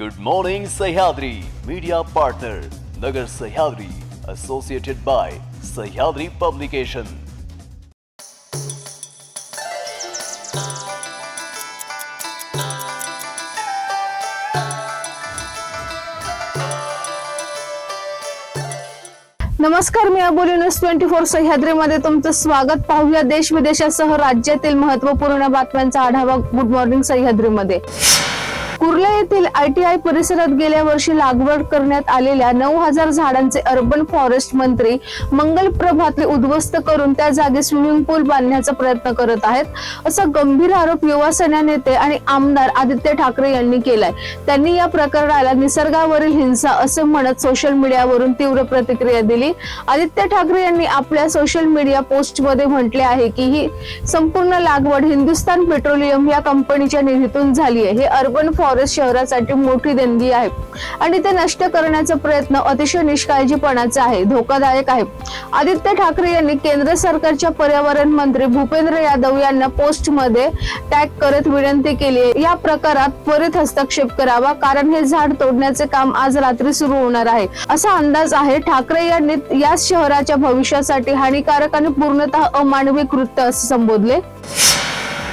Good morning Sahyadri media partner Nagar Sahyadri associated by Sahyadri publication नमस्कार मी Aboli news twenty four सह्याद्रीमध्ये तुमचं स्वागत. पाहूया देश विदेशासह राज्यातील महत्त्वपूर्ण बातम्यांचा आढावा गुड मॉर्निंग सह्याद्रीमध्ये. कुर्ला येथील आयटीआय परिसरात गेल्या वर्षी लागवड करण्यात आलेल्या नऊ हजार झाडांचे अर्बन फॉरेस्ट मंत्री मंगल प्रभातले उद्ध्वस्त करून त्या जागी स्विमिंग पूल बांधण्याचा प्रयत्न करत आहेत. असा गंभीर आरोप युवा सेना नेते आणि आमदार आदित्य ठाकरे यांनी केलाय. त्यांनी या प्रकरणाला निसर्गावरील हिंसा असे म्हणत सोशल मीडियावरून तीव्र प्रतिक्रिया दिली. आदित्य ठाकरे यांनी आपल्या सोशल मीडिया पोस्टमध्ये म्हटले आहे की ही संपूर्ण लागवड हिंदुस्थान पेट्रोलियम या कंपनीच्या निधीतून झाली आहे. हे अर्बन फॉरेस्ट शहरासाठी मोठी देणगी आहे. आणि ते नष्ट करण्याचा प्रयत्न अतिशय निष्काळजीपणाचा आहे धोकादायक आहे. आदित्य ठाकरे यांनी केंद्र सरकारच्या पर्यावरण मंत्री भूपेंद्र यादव यांना पोस्टमध्ये टॅग करत विनंती केली आहे. या प्रकारात त्वरित हस्तक्षेप करावा कारण हे झाड तोडण्याचे काम आज रात्री सुरू होणार आहे. असा अंदाज आहे ठाकरे यांनी या शहराच्या भविष्यासाठी हानिकारक आणि पूर्णतः अमानवी कृत्य असे संबोधले.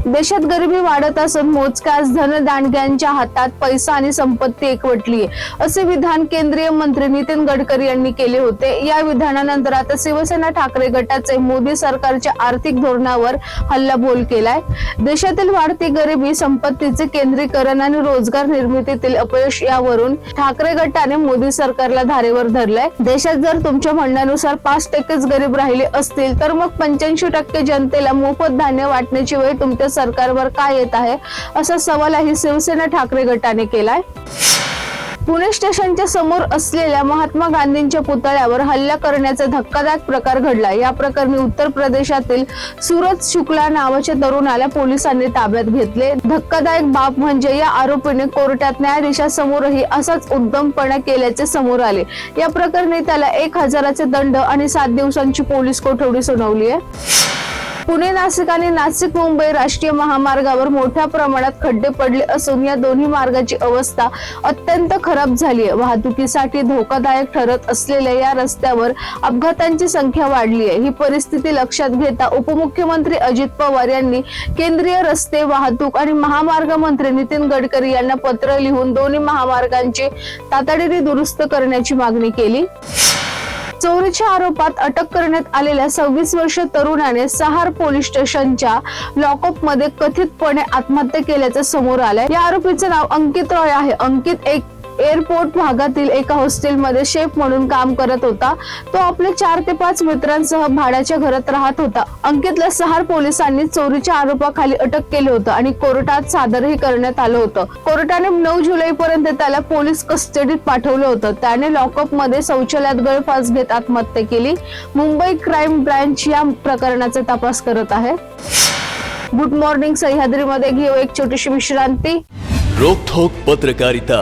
देशात गरिबी वाढत असून मोजक्याच धनदांडग्यांच्या हातात पैसा आणि संपत्ती एकवटली असे विधान केंद्रीय मंत्री नितीन गडकरी यांनी केले होते. या विधानानंतर आता शिवसेना ठाकरे गटाचे मोदी सरकारच्या आर्थिक धोरणावर हल्लाबोल केलाय. देशातील वाढती गरिबी संपत्तीचे केंद्रीकरण आणि रोजगार निर्मितीतील अपयश यावरून ठाकरे गटाने मोदी सरकारला धारेवर धरलंय. देशात जर तुमच्या म्हणण्यानुसार पाच टक्केच गरीब राहिले असतील तर मग पंच्याऐंशी टक्के जनतेला मोफत धान्य वाटण्याची वेळ तुमच्या सरकारवर काय येत आहे असा सवालही शिवसेना ठाकरे गटाने केलाय. पुणे स्टेशनच्या समोर असलेल्या महात्मा गांधींच्या पुतळ्यावर हल्ला करण्याचा धक्कादायक प्रकार घडला. या प्रकरणी उत्तर प्रदेशातील सुरत शुक्ला नावाच्या तरुणाला पोलिसांनी ताब्यात घेतले. धक्कादायक बाब म्हणजे या आरोपीने कोर्टात न्यायाधीशासमोरही असाच उद्दमपणा केल्याचे समोर आले. या प्रकरणी त्याला एक हजाराचे दंड आणि सात दिवसांची पोलीस कोठडी सुनावली आहे. पुणे नाशिक आणि नाशिक मुंबई राष्ट्रीय महामार्गावर मोठ्या प्रमाणात खड्डे पडले असून या दोन्ही मार्गाची अवस्था अत्यंत खराब झाली आहे. वाहतुकीसाठी धोकादायक ठरत असलेल्या या रस्त्यावर अपघातांची संख्या वाढली आहे. ही परिस्थिती लक्षात घेता उपमुख्यमंत्री अजित पवार यांनी केंद्रीय रस्ते वाहतूक आणि महामार्ग मंत्री नितीन गडकरी यांना पत्र लिहून दोन्ही महामार्गांची तातडीने दुरुस्त करण्याची मागणी केली. चोरीच्या आरोपात अटक करण्यात आलेल्या सव्वीस वर्ष तरुणाने सहार पोलीस स्टेशनच्या लॉकअपमध्ये कथितपणे आत्महत्या केल्याचं समोर आलंय. या आरोपीचं नाव अंकित रॉय आहे. अंकित एक एअरपोर्ट भागातील एका हॉस्टेलमध्ये शेफ म्हणून काम करत होता. तो आपल्या चार ते पाच मित्रांसह भाड्याच्या घरात राहत होता. अंकितला सहार पोलिसांनी चोरीच्या आरोपाखाली अटक केलं होतं आणि कोर्टात सादरही करण्यात आलं होतं. कोर्टाने नऊ जुलै पर्यंत त्याला पोलीस कस्टडीत पाठवलं होतं. त्याने लॉकअपमध्ये शौचालयात गळफास घेत आत्महत्या केली. मुंबई क्राईम ब्रँच या प्रकरणाचा तपास करत आहे. गुड मॉर्निंग सह्याद्रीमध्ये घेऊ एक छोटीशी विश्रांती. रोखोक पत्रकारिता.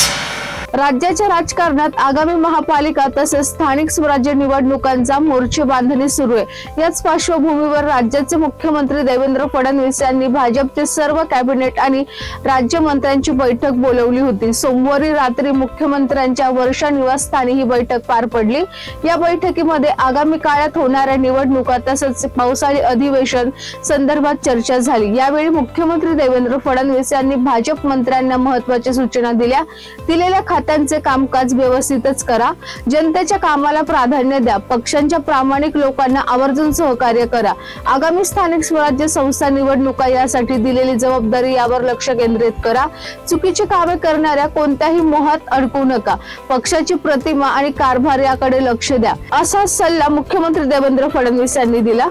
राज्याच्या राजकारणात आगामी महापालिका तसेच स्थानिक स्वराज्य निवडणुकांचा मोर्चे बांधणी सुरू आहे. याच पार्श्वभूमीवर राज्याचे मुख्यमंत्री देवेंद्र फडणवीस यांनी भाजपचे सर्व कॅबिनेट आणि राज्यमंत्र्यांची बैठक बोलवली होती. सोमवारी रात्री मुख्यमंत्र्यांच्या वर्षा निवासस्थानी ही बैठक पार पडली. या बैठकीमध्ये आगामी काळात होणाऱ्या निवडणुका तसंच पावसाळी अधिवेशन संदर्भात चर्चा झाली. यावेळी मुख्यमंत्री देवेंद्र फडणवीस यांनी भाजप मंत्र्यांना महत्त्वाच्या सूचना दिल्या. दिलेल्या खात्यांचे कामकाज व्यवस्थितच करा. जनतेच्या कामाला प्राधान्य द्या. पक्षांच्या प्रामाणिक लोकांना आवर्जून सहकार्य करा. आगामी स्थानिक स्वराज्य संस्था निवडणुका यासाठी दिलेली जबाबदारी यावर लक्ष केंद्रित करा. चुकीची कामे करणाऱ्या कोणत्याही मोहात अडकू नका. पक्षाची प्रतिमा आणि कारभार याकडे लक्ष द्या. असा सल्ला मुख्यमंत्री देवेंद्र फडणवीस यांनी दिला.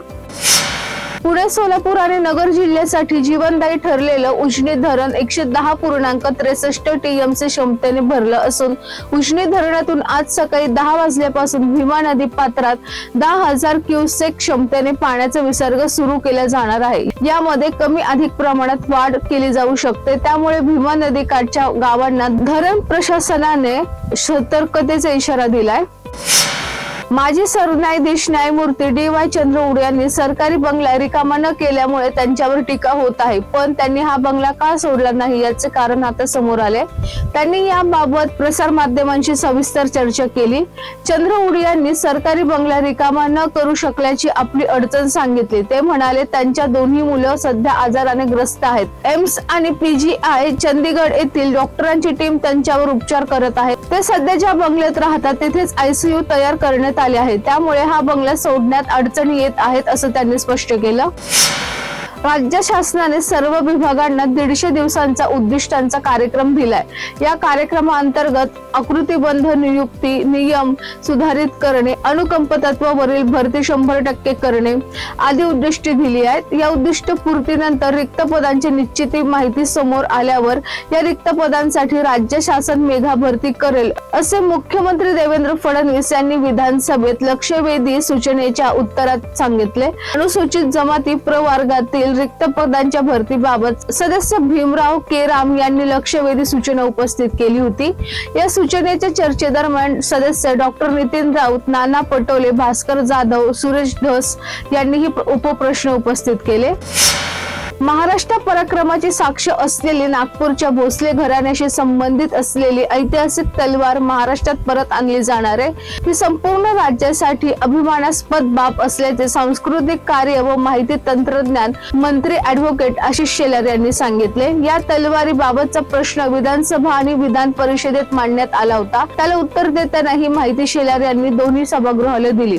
पुणे सोलापूर आणि नगर जिल्ह्यासाठी जीवनदायी ठरलेलं उजनी धरण एकशे दहा पूर्णांक त्रेसष्ट टीएमसी क्षमतेने भरलं असून उजनी धरणातून आज सकाळी दहा वाजल्यापासून भीमा नदी पात्रात दहा हजार क्युसेक क्षमतेने पाण्याचा विसर्ग सुरू केला जाणार आहे. यामध्ये कमी अधिक प्रमाणात वाढ केली जाऊ शकते. त्यामुळे भीमा नदी काठच्या गावांना धरण प्रशासनाने सतर्कतेचा इशारा दिलाय. माजी सरन्यायाधीश न्यायमूर्ती डी वाय चंद्रचूड यांनी सरकारी बंगला रिकामा न केल्यामुळे त्यांच्यावर टीका होत आहे. पण त्यांनी हा बंगला का सोडला नाही याचे कारण आता समोर आले. त्यांनी याबाबत प्रसार माध्यमांशी सविस्तर चर्चा केली. चंद्रचूड यांनी सरकारी बंगला रिकामा न करू शकल्याची आपली अडचण सांगितली. ते म्हणाले त्यांच्या दोन्ही मुलं सध्या आजाराने ग्रस्त आहेत. एम्स आणि पीजीआय चंदीगड येथील डॉक्टरांची टीम त्यांच्यावर उपचार करत आहे. ते सध्या ज्या बंगल्यात राहतात तेथेच आयसीयू तयार करण्यात आले आहेत. त्यामुळे हा बंगला सोडण्यात अडचणी येत आहेत असं त्यांनी स्पष्ट केलं. राज्य शासनाने सर्व विभागांना दीडशे दिवसांचा उद्दिष्टांचा कार्यक्रम दिलाय. या कार्यक्रमाअंतर्गत आकृतीबंध नियुक्ती नियम सुधारित करणे अनुकंप तत्वावरील भरती शंभर टक्के करणे आदी उद्दिष्टे दिली आहेत. या उद्दिष्ट पूर्तीनंतर रिक्त पदांची निश्चिती माहिती समोर आल्यावर या रिक्त पदांसाठी राज्य शासन मेघा भरती करेल असे मुख्यमंत्री देवेंद्र फडणवीस यांनी विधानसभेत लक्षवेधी सूचनेच्या उत्तरात सांगितले. अनुसूचित जमाती प्रवर्गातील रिक्त पदांच्या भरतीबाबत सदस्य भीमराव केराम यांनी लक्षवेधी सूचना उपस्थित केली होती. या सूचनेच्या चर्चेदरम्यान सदस्य डॉक्टर नितीन राऊत नाना पटोले भास्कर जाधव सुरेश धस यांनीही उपप्रश्न उपस्थित केले. महाराष्ट्र पराक्रमाची साक्ष असलेली नागपूरच्या भोसले घराण्याशी संबंधित असलेली ऐतिहासिक तलवार महाराष्ट्रात परत आणली जाणार आहे. ही संपूर्ण राज्यासाठी अभिमानास्पद बाब असल्याचे सांस्कृतिक कार्य व माहिती तंत्रज्ञान मंत्री ऍडव्होकेट आशिष शेलार यांनी सांगितले. या तलवारी बाबतचा प्रश्न विधानसभा आणि विधान परिषदेत मांडण्यात आला होता. त्याला उत्तर देताना ही माहिती शेलार यांनी दोन्ही सभागृहाला दिली.